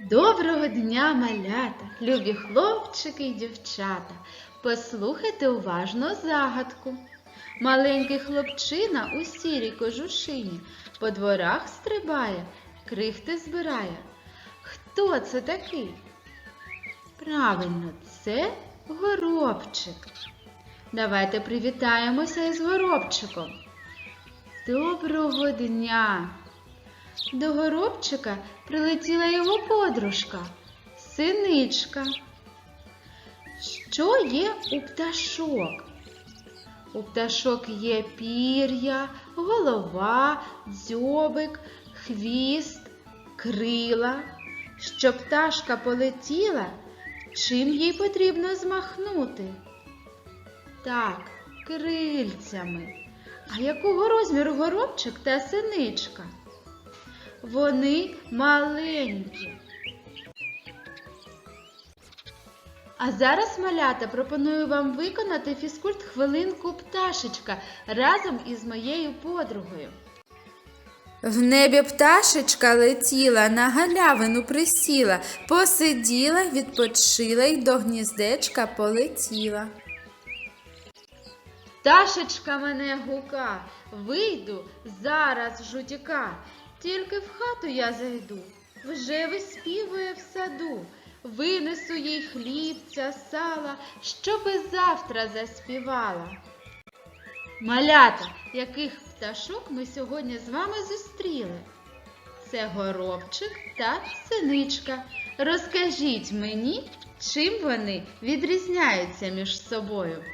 Доброго дня, малята, любі хлопчики й дівчата. Послухайте уважно загадку. Маленький хлопчина у сірій кожушині по дворах стрибає, крихти збирає. Хто це такий? Правильно, це горобчик. Давайте привітаємося із горобчиком. Доброго дня! До горобчика прилетіла його подружка, синичка. Що є у пташок? У пташок є пір'я, голова, дзьобик, хвіст, крила. Щоб пташка полетіла, чим їй потрібно змахнути? Так, крильцями. А якого розміру горобчик та синичка? Вони маленькі. А зараз, малята, пропоную вам виконати фізкульт хвилинку пташечка разом із моєю подругою. В небі пташечка летіла, на галявину присіла, посиділа, відпочила й до гніздечка полетіла. Пташечка мене гука, вийду зараз жутіка, тільки в хату я зайду, вже виспівує в саду, винесу їй хлібця, сала, щоби завтра заспівала. Малята, яких пташок ми сьогодні з вами зустріли? Це горобчик та синичка. Розкажіть мені, чим вони відрізняються між собою.